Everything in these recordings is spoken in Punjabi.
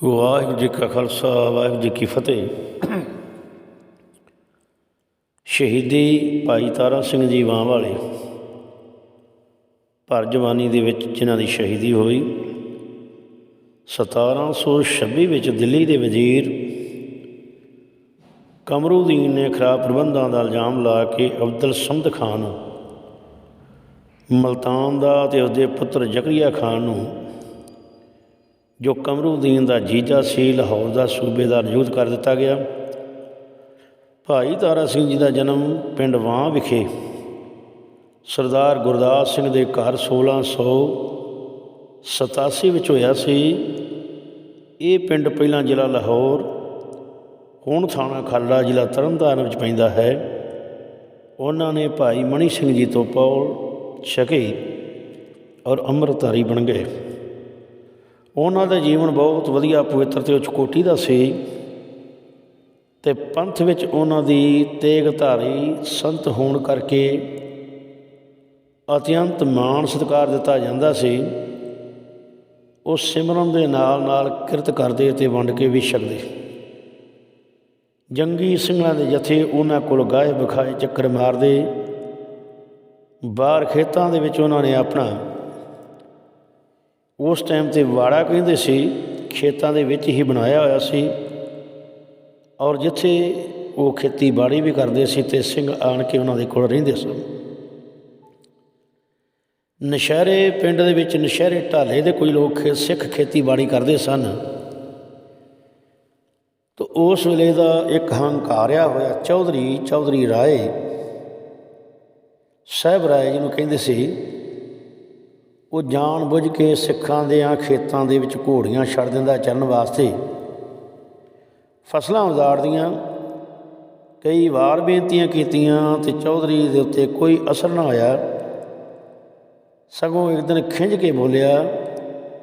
ਵਾਹਿਗੁਰੂ ਜੀ ਕਾ ਖਾਲਸਾ, ਵਾਹਿਗੁਰੂ ਜੀ ਕੀ ਫਤਿਹ। ਸ਼ਹੀਦੀ ਭਾਈ ਤਾਰਾ ਸਿੰਘ ਜੀ ਵਾਂ ਵਾਲੇ, ਭਰ ਜਵਾਨੀ ਦੇ ਵਿੱਚ ਜਿਨ੍ਹਾਂ ਦੀ ਸ਼ਹੀਦੀ ਹੋਈ 1726 ਵਿੱਚ ਦਿੱਲੀ ਦੇ ਵਜ਼ੀਰ ਕਮਰੂਦੀਨ ਨੇ ਖਰਾਬ ਪ੍ਰਬੰਧਾਂ ਦਾ ਇਲਜ਼ਾਮ ਲਾ ਕੇ ਅਬਦੁਲ ਸਮਦ ਖਾਨ ਨੂੰ, ਮਲਤਾਨ ਦਾ ਤੇ ਉਸਦੇ ਪੁੱਤਰ ਜ਼ਕਰੀਆ ਖਾਨ ਨੂੰ ਜੋ ਕਮਰੂਦੀਨ ਦਾ ਜੀਜਾ ਸੀ ਲਾਹੌਰ ਦਾ ਸੂਬੇਦਾਰ ਨਿਯੁਕਤ ਕਰ ਦਿੱਤਾ ਗਿਆ। ਭਾਈ ਤਾਰਾ ਸਿੰਘ ਜੀ ਦਾ ਜਨਮ ਪਿੰਡ ਵਾਂ ਵਿਖੇ ਸਰਦਾਰ ਗੁਰਦਾਸ ਸਿੰਘ ਦੇ ਘਰ 1687 ਵਿੱਚ ਹੋਇਆ ਸੀ। ਇਹ ਪਿੰਡ ਪਹਿਲਾਂ ਜ਼ਿਲ੍ਹਾ ਲਾਹੌਰ, ਹੁਣ ਥਾਣਾ ਖਾਲੜਾ, ਜ਼ਿਲ੍ਹਾ ਤਰਨਤਾਰਨ ਵਿੱਚ ਪੈਂਦਾ ਹੈ। ਉਹਨਾਂ ਨੇ ਭਾਈ ਮਣੀ ਸਿੰਘ ਜੀ ਤੋਂ ਪੌਲ, ਛਕੇ ਔਰ ਅੰਮ੍ਰਿਤਧਾਰੀ ਬਣ ਗਏ। ਉਹਨਾਂ ਦਾ ਜੀਵਨ ਬਹੁਤ ਵਧੀਆ, ਪਵਿੱਤਰ ਤੇ ਉੱਚ ਕੋਟੀ ਦਾ ਸੀ। ਤੇ ਪੰਥ ਵਿੱਚ ਉਹਨਾਂ ਦੀ ਤੇਗ ਧਾਰੀ ਸੰਤ ਹੋਣ ਕਰਕੇ ਅਤਿਅੰਤ ਮਾਣ ਸਤਿਕਾਰ ਦਿੱਤਾ ਜਾਂਦਾ ਸੀ। ਉਹ ਸਿਮਰਨ ਦੇ ਨਾਲ ਨਾਲ ਕਿਰਤ ਕਰਦੇ ਤੇ ਵੰਡ ਕੇ ਵੀ ਛਕਦੇ ਜੰਗੀ ਸਿੰਘਾਂ ਦੇ ਜਥੇ ਉਹਨਾਂ ਕੋਲ ਗਾਏ ਵਿਖਾਏ ਚੱਕਰ ਮਾਰਦੇ। ਬਾਹਰ ਖੇਤਾਂ ਦੇ ਵਿੱਚ ਉਹਨਾਂ ਨੇ ਆਪਣਾ ਉਸ ਟਾਈਮ ਤੇ ਵਾੜਾ ਕਹਿੰਦੇ ਸੀ, ਖੇਤਾਂ ਦੇ ਵਿੱਚ ਹੀ ਬਣਾਇਆ ਹੋਇਆ ਸੀ। ਔਰ ਜਿੱਥੇ ਉਹ ਖੇਤੀਬਾੜੀ ਵੀ ਕਰਦੇ ਸੀ, ਤੇ ਸਿੰਘ ਆਣ ਕੇ ਉਹਨਾਂ ਦੇ ਕੋਲ ਰਹਿੰਦੇ ਸਨ। ਨਸ਼ਹਿਰੇ, ਪਿੰਡ ਦੇ ਵਿੱਚ ਨਸ਼ਹਿਰੇ ਢਾਲੇ ਦੇ ਕੋਈ ਲੋਕ ਖੇ- ਸਿੱਖ ਖੇਤੀਬਾੜੀ ਕਰਦੇ ਸਨ। ਤਾਂ ਉਸ ਵੇਲੇ ਦਾ ਇੱਕ ਹੰਕਾਰਿਆ ਹੋਇਆ, ਚੌਧਰੀ ਚੌਧਰੀ ਰਾਏ। ਸਾਹਿਬ ਰਾਏ ਜਿਹਨੂੰ ਕਹਿੰਦੇ ਸੀ ਉਹ ਜਾਣ ਬੁੱਝ ਕੇ ਸਿੱਖਾਂ ਦੇ ਆ ਖੇਤਾਂ ਦੇ ਵਿੱਚ ਘੋੜੀਆਂ ਛੱਡ ਦਿੰਦਾ ਚਰਨ ਵਾਸਤੇ। ਫਸਲਾਂ ਉਜਾੜਦੀਆਂ, ਕਈ ਵਾਰ ਬੇਨਤੀਆਂ ਕੀਤੀਆਂ ਤੇ ਚੌਧਰੀ ਦੇ ਉੱਤੇ ਕੋਈ ਅਸਰ ਨਾ ਆਇਆ। ਸਗੋਂ ਇੱਕ ਦਿਨ ਖਿੰਝ ਕੇ ਬੋਲਿਆ,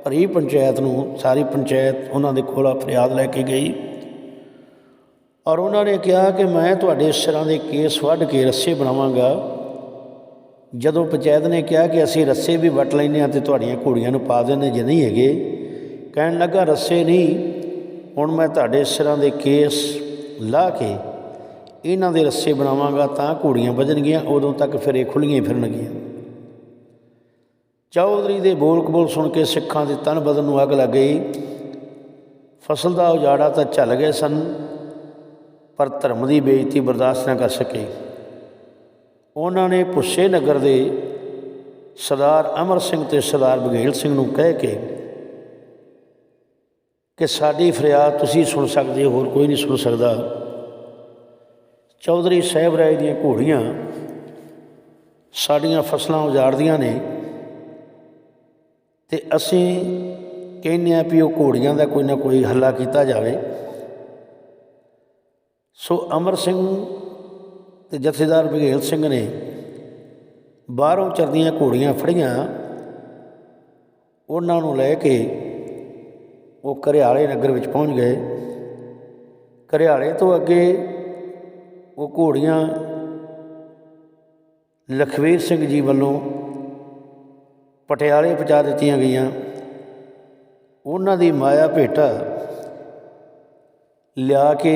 ਭਰੀ ਪੰਚਾਇਤ ਨੂੰ, ਸਾਰੀ ਪੰਚਾਇਤ ਉਹਨਾਂ ਦੇ ਕੋਲ ਆ, ਫਰਿਆਦ ਲੈ ਕੇ ਗਈ। ਔਰ ਉਹਨਾਂ ਨੇ ਕਿਹਾ ਕਿ ਮੈਂ ਤੁਹਾਡੇ ਸਿਰਾਂ ਦੇ ਕੇਸ ਵੱਢ ਕੇ ਰੱਸੇ ਬਣਾਵਾਂਗਾ। ਜਦੋਂ ਪੰਚਾਇਤ ਨੇ ਕਿਹਾ ਕਿ ਅਸੀਂ ਰੱਸੇ ਵੀ ਵਟ ਲੈਨੇ ਆ ਤੇ ਤੁਹਾਡੀਆਂ ਘੋੜੀਆਂ ਨੂੰ ਪਾ ਦਿੰਦੇ ਜੇ ਨਹੀਂ ਹੈਗੇ, ਕਹਿਣ ਲੱਗਾ, ਰੱਸੇ ਨਹੀਂ, ਹੁਣ ਮੈਂ ਤੁਹਾਡੇ ਸਿਰਾਂ ਦੇ ਕੇਸ ਲਾ ਕੇ ਇਹਨਾਂ ਦੇ ਰੱਸੇ ਬਣਾਵਾਂਗਾ ਤਾਂ ਘੋੜੀਆਂ ਵੱਜਣਗੀਆਂ, ਉਦੋਂ ਤੱਕ ਫਿਰ ਇਹ ਖੁੱਲੀਆਂ ਫਿਰਨਗੀਆਂ। ਚੌਧਰੀ ਦੇ ਬੋਲ ਕਬੋਲ ਸੁਣ ਕੇ ਸਿੱਖਾਂ ਦੇ ਤਨ ਬਦਨ ਨੂੰ ਅੱਗ ਲੱਗ ਗਈ। ਫਸਲ ਦਾ ਉਜਾੜਾ ਤਾਂ ਚੱਲ ਗਏ ਸਨ, ਪਰ ਧਰਮ ਦੀ ਬੇਇੱਜ਼ਤੀ ਬਰਦਾਸ਼ਤ ਨਾ ਕਰ ਸਕੇ। ਉਹਨਾਂ ਨੇ ਪੁੱਸੇ ਨਗਰ ਦੇ ਸਰਦਾਰ ਅਮਰ ਸਿੰਘ ਤੇ ਸਰਦਾਰ ਬਘੇਲ ਸਿੰਘ ਨੂੰ ਕਹਿ ਕੇ ਕਿ ਸਾਡੀ ਫਰਿਆਦ ਤੁਸੀਂ ਸੁਣ ਸਕਦੇ ਹੋ, ਹੋਰ ਕੋਈ ਨਹੀਂ ਸੁਣ ਸਕਦਾ। ਚੌਧਰੀ ਸਾਹਿਬ ਰਾਏ ਦੀਆਂ ਘੋੜੀਆਂ ਸਾਡੀਆਂ ਫਸਲਾਂ ਉਜਾੜਦੀਆਂ ਨੇ ਤੇ ਅਸੀਂ ਕਹਿੰਦੇ ਆ ਵੀ ਉਹ ਘੋੜੀਆਂ ਦਾ ਕੋਈ ਨਾ ਕੋਈ ਹੱਲਾ ਕੀਤਾ ਜਾਵੇ। ਸੋ ਅਮਰ ਸਿੰਘ ਤੇ ਜਥੇਦਾਰ ਬਘੇਲ ਸਿੰਘ ਨੇ ਬਾਹਰੋਂ ਚਰਦੀਆਂ ਘੋੜੀਆਂ ਫੜੀਆਂ। ਉਹਨਾਂ ਨੂੰ ਲੈ ਕੇ ਉਹ ਘਰਿਆਲੇ ਨਗਰ ਵਿੱਚ ਪਹੁੰਚ ਗਏ। ਘਰਿਆਲੇ ਤੋਂ ਅੱਗੇ ਉਹ ਘੋੜੀਆਂ ਲਖਵੀਰ ਸਿੰਘ ਜੀ ਵੱਲੋਂ ਪਟਿਆਲੇ ਪਹੁੰਚਾ ਦਿੱਤੀਆਂ ਗਈਆਂ। ਉਹਨਾਂ ਦੀ ਮਾਇਆ ਭੇਟਾ ਲਿਆ ਕੇ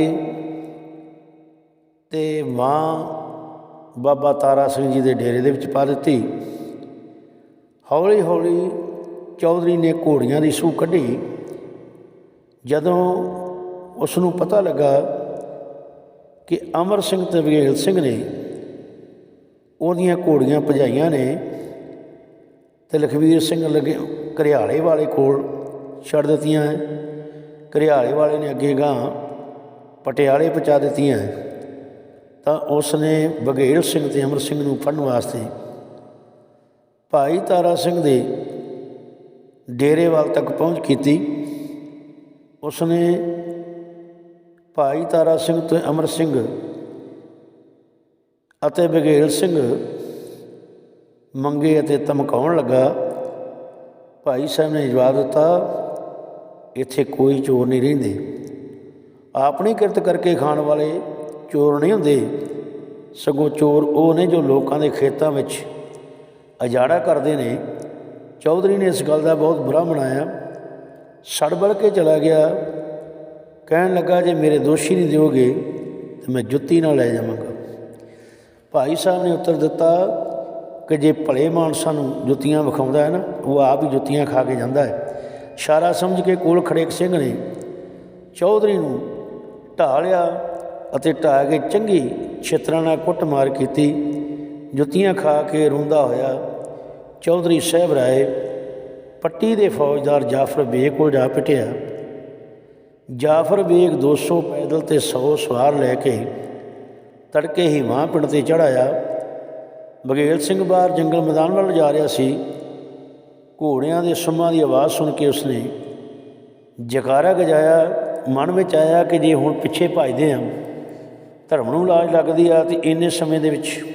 ਤੇ ਮਾਂ ਬਾਬਾ ਤਾਰਾ ਸਿੰਘ ਜੀ ਦੇ ਡੇਰੇ ਦੇ ਵਿੱਚ ਪਾ ਦਿੱਤੀ। ਹੌਲੀ ਹੌਲੀ ਚੌਧਰੀ ਨੇ ਘੋੜੀਆਂ ਦੀ ਸੂ ਕੱਢੀ। ਜਦੋਂ ਉਸ ਨੂੰ ਪਤਾ ਲੱਗਾ ਕਿ ਅਮਰ ਸਿੰਘ ਤੇ ਬਘੇਲ ਸਿੰਘ ਨੇ ਉਹਦੀਆਂ ਘੋੜੀਆਂ ਭਜਾਈਆਂ ਨੇ ਤੇ ਲਖਵੀਰ ਸਿੰਘ ਲੱਗੇ ਘਰਿਆਲੇ ਵਾਲੇ ਕੋਲ ਛੱਡ ਦਿੱਤੀਆਂ। ਘਰਿਆਲੇ ਵਾਲੇ ਨੇ ਅੱਗੇ ਗਾਂ ਪਟਿਆਲੇ ਪਹੁੰਚਾ ਦਿੱਤੀਆਂ। ਤਾਂ ਉਸ ਨੇ ਬਘੇਲ ਸਿੰਘ ਤੇ ਅਮਰ ਸਿੰਘ ਨੂੰ ਫੜਨ ਵਾਸਤੇ ਭਾਈ ਤਾਰਾ ਸਿੰਘ ਦੇ ਡੇਰੇ ਵੱਲ ਤੱਕ ਪਹੁੰਚ ਕੀਤੀ। ਉਸ ਨੇ ਭਾਈ ਤਾਰਾ ਸਿੰਘ ਤੇ ਅਮਰ ਸਿੰਘ ਅਤੇ ਬਘੇਲ ਸਿੰਘ ਮੰਗੇ ਅਤੇ ਧਮਕਾਉਣ ਲੱਗਾ। ਭਾਈ ਸਾਹਿਬ ਨੇ ਜਵਾਬ ਦਿੱਤਾ, ਇੱਥੇ ਕੋਈ ਚੋਰ ਨਹੀਂ ਰਹਿੰਦੇ। ਆਪਣੀ ਕਿਰਤ ਕਰਕੇ ਖਾਣ ਵਾਲੇ ਚੋਰ ਨਹੀਂ ਹੁੰਦੇ। ਸਗੋਂ ਚੋਰ ਉਹ ਨੇ ਜੋ ਲੋਕਾਂ ਦੇ ਖੇਤਾਂ ਵਿੱਚ ਅਜਾੜਾ ਕਰਦੇ ਨੇ। ਚੌਧਰੀ ਨੇ ਇਸ ਗੱਲ ਦਾ ਬਹੁਤ ਬੁਰਾ ਮਨਾਇਆ। ਸੜਬਲ ਕੇ ਚਲਾ ਗਿਆ। ਕਹਿਣ ਲੱਗਾ, ਜੇ ਮੇਰੇ ਦੋਸ਼ੀ ਨਹੀਂ ਦਿਓਗੇ, ਤੇ ਮੈਂ ਜੁੱਤੀ ਨਾਲ ਲੈ ਜਾਵਾਂਗਾ। ਭਾਈ ਸਾਹਿਬ ਨੇ ਉੱਤਰ ਦਿੱਤਾ ਕਿ ਜੇ ਭਲੇ ਮਾਨਸਾਂ ਨੂੰ ਜੁੱਤੀਆਂ ਵਿਖਾਉਂਦਾ ਹੈ ਨਾ, ਉਹ ਆਪ ਹੀ ਜੁੱਤੀਆਂ ਖਾ ਕੇ ਜਾਂਦਾ ਹੈ। ਇਸ਼ਾਰਾ ਸਮਝ ਕੇ ਕੋਲ ਖੜੇ ਇੱਕ ਸਿੰਘ ਨੇ ਚੌਧਰੀ ਨੂੰ ਢਾਹ ਲਿਆ। ਅਤੇ ਢਾਹ ਕੇ ਚੰਗੀ ਛਿੱਤਰਾਂ ਨਾਲ ਕੁੱਟਮਾਰ ਕੀਤੀ। ਜੁੱਤੀਆਂ ਖਾ ਕੇ ਰੋਂਦਾ ਹੋਇਆ ਚੌਧਰੀ ਸਾਹਿਬ ਰਾਏ ਪੱਟੀ ਦੇ ਫੌਜਦਾਰ ਜਾਫਰ ਬੇਗ ਕੋਲ ਜਾ ਪਿਟਿਆ। ਜਾਫਰ ਬੇਗ 200 ਪੈਦਲ ਤੇ 100 ਸਵਾਰ ਲੈ ਕੇ ਤੜਕੇ ਹੀ ਮਾਂ ਪਿੰਡ ਤੇ ਚੜਾਇਆ ਬਗੇਲ ਸਿੰਘ ਬਾਹਰ ਜੰਗਲ ਮੈਦਾਨ ਵੱਲ ਜਾ ਰਿਹਾ ਸੀ। ਘੋੜਿਆਂ ਦੇ ਸੁੰਮਾਂ ਦੀ ਆਵਾਜ਼ ਸੁਣ ਕੇ ਉਸਨੇ ਜਕਾਰਾ ਗਜਾਇਆ। ਮਨ ਵਿੱਚ ਆਇਆ ਕਿ ਜੇ ਹੁਣ ਪਿੱਛੇ ਭਜਦੇ ਹਾਂ ਧਰਮ ਨੂੰ ਲਾਜ ਲੱਗਦੀ ਆ ਤੇ ਇੰਨੇ ਸਮੇਂ ਦੇ ਵਿੱਚ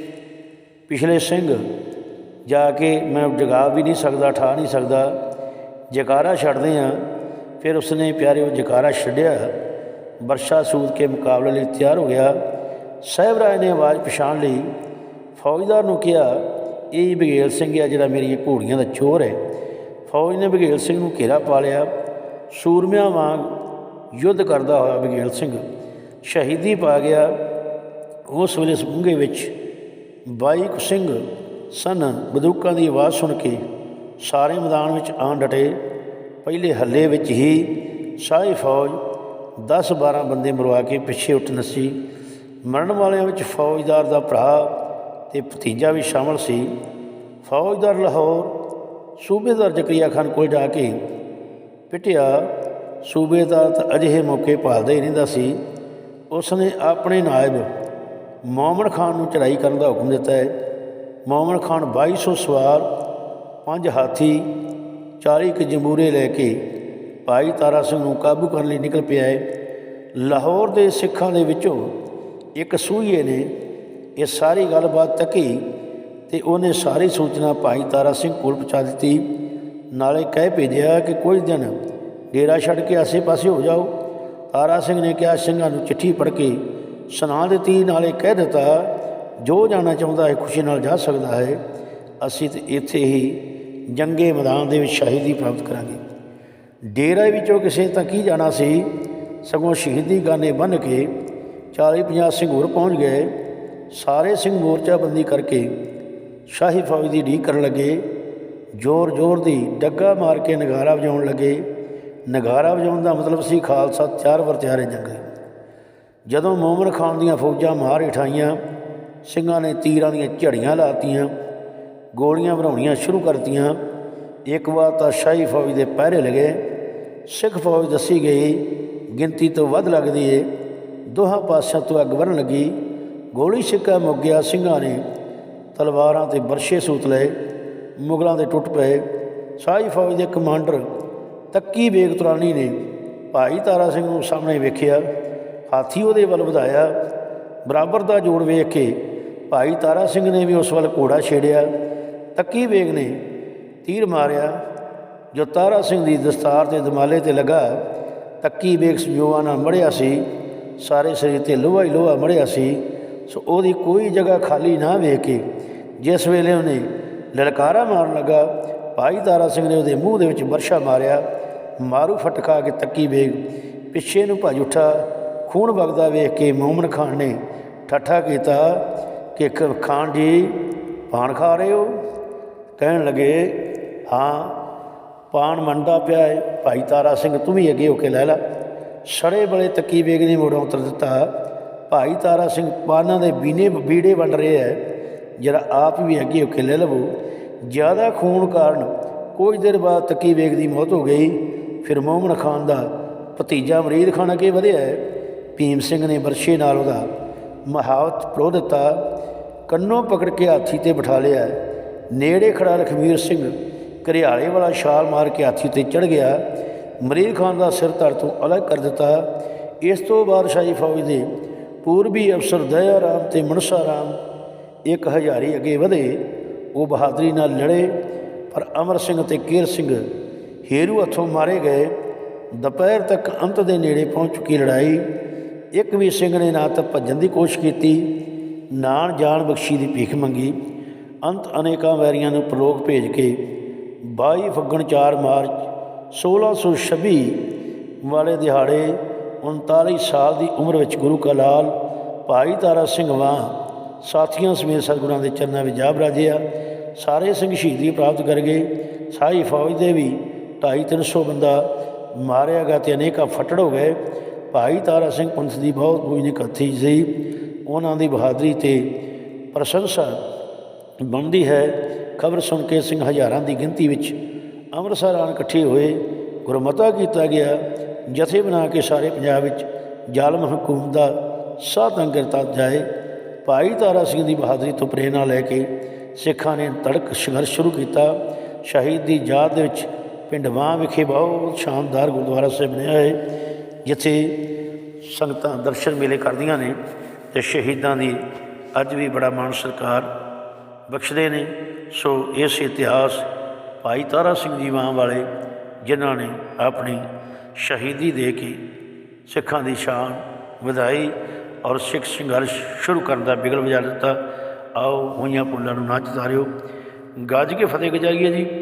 ਪਿਛਲੇ ਸਿੰਘ ਜਾ ਕੇ ਮੈਂ ਜਗਾ ਵੀ ਨਹੀਂ ਸਕਦਾ, ਠਾ ਨਹੀਂ ਸਕਦਾ। ਜਕਾਰਾ ਛੱਡਦੇ ਆ, ਫਿਰ ਉਸਨੇ ਪਿਆਰੇ ਉਹ ਜਕਾਰਾ ਛੱਡਿਆ। ਵਰਸ਼ਾ ਸੂਦ ਕੇ ਮੁਕਾਬਲੇ ਲਈ ਤਿਆਰ ਹੋ ਗਿਆ। ਸਾਹਿਬ ਰਾਏ ਨੇ ਆਵਾਜ਼ ਪਛਾਣ ਲਈ। ਫੌਜਦਾਰ ਨੂੰ ਕਿਹਾ, ਇਹ ਹੀ ਬਗੇਲ ਸਿੰਘ ਆ ਜਿਹੜਾ ਮੇਰੀਆਂ ਘੋੜੀਆਂ ਦਾ ਚੋਰ ਹੈ। ਫੌਜ ਨੇ ਬਗੇਲ ਸਿੰਘ ਨੂੰ ਘੇਰਾ ਪਾ ਲਿਆ। ਸੂਰਮਿਆਂ ਵਾਂਗ ਯੁੱਧ ਕਰਦਾ ਹੋਇਆ ਬਗੇਲ ਸਿੰਘ ਸ਼ਹੀਦੀ ਪਾ ਗਿਆ। ਉਸ ਵੇਲੇ ਸਮੂੰਗੇ ਵਿੱਚ ਬਾਈਕ ਸਿੰਘ ਸਨ। ਬੰਦੂਕਾਂ ਦੀ ਆਵਾਜ਼ ਸੁਣ ਕੇ ਸਾਰੇ ਮੈਦਾਨ ਵਿੱਚ ਆਣ ਡਟੇ। ਪਹਿਲੇ ਹੱਲੇ ਵਿੱਚ ਹੀ ਸ਼ਾਹੀ ਫੌਜ 10-12 ਬੰਦੇ ਮਰਵਾ ਕੇ ਪਿੱਛੇ ਉੱਠ ਨੱਸੀ। ਮਰਨ ਵਾਲਿਆਂ ਵਿੱਚ ਫੌਜਦਾਰ ਦਾ ਭਰਾ ਤੇ ਭਤੀਜਾ ਵੀ ਸ਼ਾਮਲ ਸੀ। ਫੌਜਦਾਰ ਲਾਹੌਰ ਸੂਬੇਦਾਰ ਜ਼ਕਰੀਆ ਖਾਨ ਕੋਲ ਜਾ ਕੇ ਪਿਟਿਆ। ਸੂਬੇਦਾਰ ਤਾਂ ਅਜਿਹੇ ਮੌਕੇ ਭਾਲਦਾ ਹੀ ਰਹਿੰਦਾ ਸੀ। ਉਸ ਨੇ ਆਪਣੇ ਨਾਇਬ ਮੌਮਨ ਖਾਨ ਨੂੰ ਚੜਾਈ ਕਰਨ ਦਾ ਹੁਕਮ ਦਿੱਤਾ ਹੈ। ਮੌਮਨ ਖਾਨ 2200 ਸਵਾਰ, ਪੰਜ ਹਾਥੀ 40 ਕੁ ਜੰਬੂਰੇ ਲੈ ਕੇ ਭਾਈ ਤਾਰਾ ਸਿੰਘ ਨੂੰ ਕਾਬੂ ਕਰਨ ਲਈ ਨਿਕਲ ਪਿਆ ਹੈ। ਲਾਹੌਰ ਦੇ ਸਿੱਖਾਂ ਦੇ ਵਿੱਚੋਂ ਇੱਕ ਸੂਹੀਏ ਨੇ ਇਹ ਸਾਰੀ ਗੱਲਬਾਤ ਤੱਕੀ ਤੇ ਉਹਨੇ ਸਾਰੀ ਸੂਚਨਾ ਭਾਈ ਤਾਰਾ ਸਿੰਘ ਕੋਲ ਪਹੁੰਚਾ ਦਿੱਤੀ। ਨਾਲੇ ਕਹਿ ਭੇਜਿਆ ਕਿ ਕੁਝ ਦਿਨ ਡੇਰਾ ਛੱਡ ਕੇ ਆਸੇ-ਪਾਸੇ ਹੋ ਜਾਓ। ਤਾਰਾ ਸਿੰਘ ਨੇ ਕਿਹਾ, ਸਿੰਘਾਂ ਨੂੰ ਚਿੱਠੀ ਪੜ੍ਹ ਕੇ ਸੁਣਾ ਦਿੱਤੀ, ਨਾਲੇ ਕਹਿ ਦਿੱਤਾ, ਜੋ ਜਾਣਾ ਚਾਹੁੰਦਾ ਹੈ ਖੁਸ਼ੀ ਨਾਲ ਜਾ ਸਕਦਾ ਹੈ, ਅਸੀਂ ਤੇ ਇੱਥੇ ਹੀ ਜੰਗੇ ਮੈਦਾਨ ਦੇ ਵਿੱਚ ਸ਼ਹੀਦੀ ਪ੍ਰਾਪਤ ਕਰਾਂਗੇ। ਡੇਰਾ ਵਿੱਚੋਂ ਕਿਸੇ ਤਾਂ ਕੀ ਜਾਣਾ ਸੀ? ਸਗੋਂ ਸ਼ਹੀਦੀ ਗਾਨੇ ਬੰਨ ਕੇ 40 50 ਸਿੰਘ ਹੋਰ ਪਹੁੰਚ ਗਏ। ਸਾਰੇ ਸਿੰਘ ਮੋਰਚਾਬੰਦੀ ਕਰਕੇ ਸ਼ਾਹੀ ਫੌਜ ਦੀ ਢੀਕ ਕਰਨ ਲੱਗੇ। ਜ਼ੋਰ ਜ਼ੋਰ ਦੀ ਡੱਗਾ ਮਾਰ ਕੇ ਨਗਾਰਾ ਵਜਾਉਣ ਲੱਗੇ। ਨਗਾਰਾ ਵਜਾਉਣ ਦਾ ਮਤਲਬ ਸੀ ਖਾਲਸਾ ਤਿਆਰ ਵਰਤਿਆਰੇ ਜੰਗੇ। ਜਦੋਂ ਮੋਮਨ ਖਾਨ ਦੀਆਂ ਫੌਜਾਂ ਮਾਰ ਉਠਾਈਆਂ ਸਿੰਘਾਂ ਨੇ ਤੀਰਾਂ ਦੀਆਂ ਝੜੀਆਂ ਲਾਤੀਆਂ, ਗੋਲੀਆਂ ਭਰਾਉਣੀਆਂ ਸ਼ੁਰੂ ਕਰਤੀਆਂ ਇੱਕ ਵਾਰ ਤਾਂ ਸ਼ਾਹੀ ਫੌਜ ਦੇ ਪਹਿਰੇ ਲਗੇ, ਸਿੱਖ ਫੌਜ ਦੱਸੀ ਗਈ, ਗਿਣਤੀ ਤੋਂ ਵੱਧ ਲੱਗਦੀ ਏ, ਦੋਹਾਂ ਪਾਸਿਆਂ ਤੋਂ ਅੱਗ ਵਰਨ ਲੱਗੀ, ਗੋਲੀ ਸਿੱਕਾ ਮੁੱਕ ਗਿਆ, ਸਿੰਘਾਂ ਨੇ ਤਲਵਾਰਾਂ ਤੇ ਬਰਸ਼ੇ ਸੂਤ ਲਏ, ਮੁਗਲਾਂ ਦੇ ਟੁੱਟ ਪਏ, ਸ਼ਾਹੀ ਫੌਜ ਦੇ ਕਮਾਂਡਰ ਤੱਕੀ ਬੇਗ ਤੁਰਾਨੀ ਨੇ ਭਾਈ ਤਾਰਾ ਸਿੰਘ ਨੂੰ ਸਾਹਮਣੇ ਵੇਖਿਆ, ਹਾਥੀ ਉਹਦੇ ਵੱਲ ਵਧਾਇਆ। ਬਰਾਬਰ ਦਾ ਜੋੜ ਵੇਖ ਕੇ ਭਾਈ ਤਾਰਾ ਸਿੰਘ ਨੇ ਵੀ ਉਸ ਵੱਲ ਘੋੜਾ ਛੇੜਿਆ। ਤੱਕੀ ਬੇਗ ਨੇ ਤੀਰ ਮਾਰਿਆ। ਜੋ ਤਾਰਾ ਸਿੰਘ ਦੀ ਦਸਤਾਰ ਤੇ ਦਮਾਲੇ ਤੇ ਲੱਗਾ, ਤੱਕੀ ਬੇਗ ਸੰਜੋਆਂ ਨਾਲ ਮੜਿਆ ਸੀ। ਸਾਰੇ ਸਰੀਰ ਤੇ ਲੋਹਾ ਹੀ ਲੋਹਾ ਮੜਿਆ ਸੀ। ਸੋ ਉਹਦੀ ਕੋਈ ਜਗ੍ਹਾ ਖਾਲੀ ਨਾ ਵੇਖ ਕੇ ਜਿਸ ਵੇਲੇ ਉਹਨੇ ਲਲਕਾਰਾ ਮਾਰਨ ਲੱਗਾ, ਭਾਈ ਤਾਰਾ ਸਿੰਘ ਨੇ ਉਹਦੇ ਮੂੰਹ ਦੇ ਵਿੱਚ ਵਰਸ਼ਾ ਮਾਰਿਆ। ਮਾਰੂ ਫਟਕਾ ਕੇ ਤੱਕੀ ਵੇਗ ਪਿੱਛੇ ਨੂੰ ਭੱਜ ਉੱਠਾ। ਖੂਨ ਵਗਦਾ ਵੇਖ ਕੇ ਮੋਮਨ ਖਾਨ ਨੇ ਠੱਠਾ ਕੀਤਾ ਕਿ ਖਾਨ ਜੀ ਪਾਣ ਖਾ ਰਹੇ ਹੋ? ਕਹਿਣ ਲੱਗੇ, ਹਾਂ ਪਾਣ ਮੰਡਾ ਪਿਆ ਹੈ ਭਾਈ ਤਾਰਾ ਸਿੰਘ, ਤੂੰ ਵੀ ਅੱਗੇ ਹੋ ਕੇ ਲੈ ਲੈ। ਸੜੇ ਬਲੇ ਤੱਕੀ ਵੇਗ ਨੇ ਮੋੜੋਂ ਉਤਰ ਦਿੱਤਾ। ਭਾਈ ਤਾਰਾ ਸਿੰਘ ਪਾਨਾਂ ਦੇ ਬੀਨੇ, ਬੀੜੇ ਵੰਡ ਰਹੇ ਹੈ। ਜਰਾ ਆਪ ਵੀ ਅੱਗੇ ਹੋ ਕੇ ਲੈ ਲਵੋ। ਜ਼ਿਆਦਾ ਖੂਨ ਕਾਰਨ ਕੁਝ ਦੇਰ ਬਾਅਦ ਤੱਕੀ ਵੇਗ ਦੀ ਮੌਤ ਹੋ ਗਈ। ਫਿਰ ਮੋਹਮਨ ਖਾਨ ਦਾ ਭਤੀਜਾ ਮਰੀਦ ਖਾਨ ਅੱਗੇ ਵਧਿਆ ਭੀਮ ਸਿੰਘ ਨੇ ਵਰਸ਼ੇ ਨਾਲ ਉਹਦਾ ਮਹਾਵਤ ਪ੍ਰੋ ਦਿੱਤਾ। ਕੰਨੋਂ ਪਕੜ ਕੇ ਹਾਥੀ ਤੇ ਬਿਠਾ ਲਿਆ ਨੇੜੇ ਖੜਾ ਲਖਵੀਰ ਸਿੰਘ ਘਰਿਆਲੇ ਵਾਲਾ ਛਾਲ ਮਾਰ ਕੇ ਹਾਥੀ ਤੇ ਚੜ ਗਿਆ। ਮਰੀਦ ਖਾਨ ਦਾ ਸਿਰ ਧੜ ਤੋਂ ਅਲੱਗ ਕਰ ਦਿੱਤਾ। ਇਸ ਤੋਂ ਬਾਅਦ ਸ਼ਾਹੀ ਫੌਜ ਦੇ ਪੂਰਬੀ ਅਫਸਰ ਦਇਆ ਰਾਮ ਤੇ ਮਨਸਾ ਰਾਮ ਇੱਕ ਹਜ਼ਾਰੀ ਅੱਗੇ ਵਧੇ। ਉਹ ਬਹਾਦਰੀ ਨਾਲ ਲੜੇ, ਪਰ ਅਮਰ ਸਿੰਘ ਤੇ ਕੇਰ ਸਿੰਘ ਹੀਰੂ ਹੱਥੋਂ ਮਾਰੇ ਗਏ। ਦੁਪਹਿਰ ਤੱਕ ਅੰਤ ਦੇ ਨੇੜੇ ਪਹੁੰਚ ਚੁੱਕੀ ਲੜਾਈ। ਇੱਕ ਵੀ ਸਿੰਘ ਨੇ ਨਾ ਤਾਂ ਭੱਜਣ ਦੀ ਕੋਸ਼ਿਸ਼ ਕੀਤੀ ਨਾਨ ਜਾਨ ਬਖਸ਼ੀ ਦੀ ਭੀਖ ਮੰਗੀ। ਅੰਤ ਅਨੇਕਾਂ ਵੈਰੀਆਂ ਨੂੰ ਪ੍ਰਲੋਕ ਭੇਜ ਕੇ 22 ਫੱਗਣ 4 ਮਾਰਚ 1626 ਵਾਲੇ ਦਿਹਾੜੇ 39 ਸਾਲ ਦੀ ਉਮਰ ਵਿੱਚ ਗੁਰੂ ਕਲਾਲ ਭਾਈ ਤਾਰਾ ਸਿੰਘ ਵਾਂ ਸਾਥੀਆਂ ਸਮੇਤ ਸਤਿਗੁਰਾਂ ਦੇ ਚਰਨਾਂ ਵਿੱਚ ਜਾ ਬਰਾਜਿਆ ਸਾਰੇ ਸਿੰਘ ਸ਼ਹੀਦੀ ਪ੍ਰਾਪਤ ਕਰ ਗਏ। ਸਾਈ ਫੌਜ ਦੇ ਵੀ 250 ਬੰਦਾ ਮਾਰਿਆ ਗਿਆ ਤੇ ਅਨੇਕਾਂ ਫੱਟੜ ਹੋ ਗਏ। ਭਾਈ ਤਾਰਾ ਸਿੰਘ ਪੰਥ ਦੀ ਬਹੁਤ ਪੂਜਨੀਕ ਹੱਥੀ ਸੀ। ਉਹਨਾਂ ਦੀ ਬਹਾਦਰੀ ਤੇ ਪ੍ਰਸ਼ੰਸਾ ਬਣਦੀ ਹੈ। ਖਬਰ ਸੁਣ ਕੇ ਸਿੰਘ ਹਜ਼ਾਰਾਂ ਦੀ ਗਿਣਤੀ ਵਿੱਚ ਅੰਮ੍ਰਿਤਸਰ ਆਣ ਇਕੱਠੇ ਹੋਏ। ਗੁਰਮਤਾ ਕੀਤਾ ਗਿਆ। ਜਥੇ ਬਣਾ ਕੇ ਸਾਰੇ ਪੰਜਾਬ ਵਿੱਚ ਜ਼ਾਲਮ ਹਕੂਮਤ ਦਾ ਸਾਹ ਤੰਗ ਕਰਤਾ ਜਾਏ। ਭਾਈ ਤਾਰਾ ਸਿੰਘ ਦੀ ਬਹਾਦਰੀ ਤੋਂ ਪ੍ਰੇਰਣਾ ਲੈ ਕੇ ਸਿੱਖਾਂ ਨੇ ਤੜਕ ਸੰਘਰਸ਼ ਸ਼ੁਰੂ ਕੀਤਾ। ਸ਼ਹੀਦ ਦੀ ਯਾਦ ਵਿੱਚ ਪਿੰਡ ਵਾਂ ਵਿਖੇ ਬਹੁਤ ਸ਼ਾਨਦਾਰ ਗੁਰਦੁਆਰਾ ਸਾਹਿਬ ਬਣਿਆ ਹੈ, ਜਿੱਥੇ ਸੰਗਤਾਂ ਦਰਸ਼ਨ ਮੇਲੇ ਕਰਦੀਆਂ ਨੇ ਤੇ ਸ਼ਹੀਦਾਂ ਦੀ ਅੱਜ ਵੀ ਬੜਾ ਮਾਣ ਸਤਿਕਾਰ ਬਖਸ਼ਦੇ ਨੇ। ਸੋ ਇਸ ਇਤਿਹਾਸ ਭਾਈ ਤਾਰਾ ਸਿੰਘ ਜੀ ਮਾਂ ਵਾਲੇ, ਜਿਨ੍ਹਾਂ ਨੇ ਆਪਣੀ ਸ਼ਹੀਦੀ ਦੇ ਕੇ ਸਿੱਖਾਂ ਦੀ ਸ਼ਾਨ ਵਧਾਈ ਔਰ ਸਿੱਖ ਸੰਘਰਸ਼ ਸ਼ੁਰੂ ਕਰਨ ਦਾ ਬਿਗਲ ਵਜਾ ਦਿੱਤਾ, ਆਓ ਹੋਈਆਂ ਪੁੱਲਾਂ ਨੂੰ ਨਾਚ ਤਾਰਿਓ ਗੱਜ ਕੇ ਫਤਿਹ ਗਜਾਈਏ ਜੀ।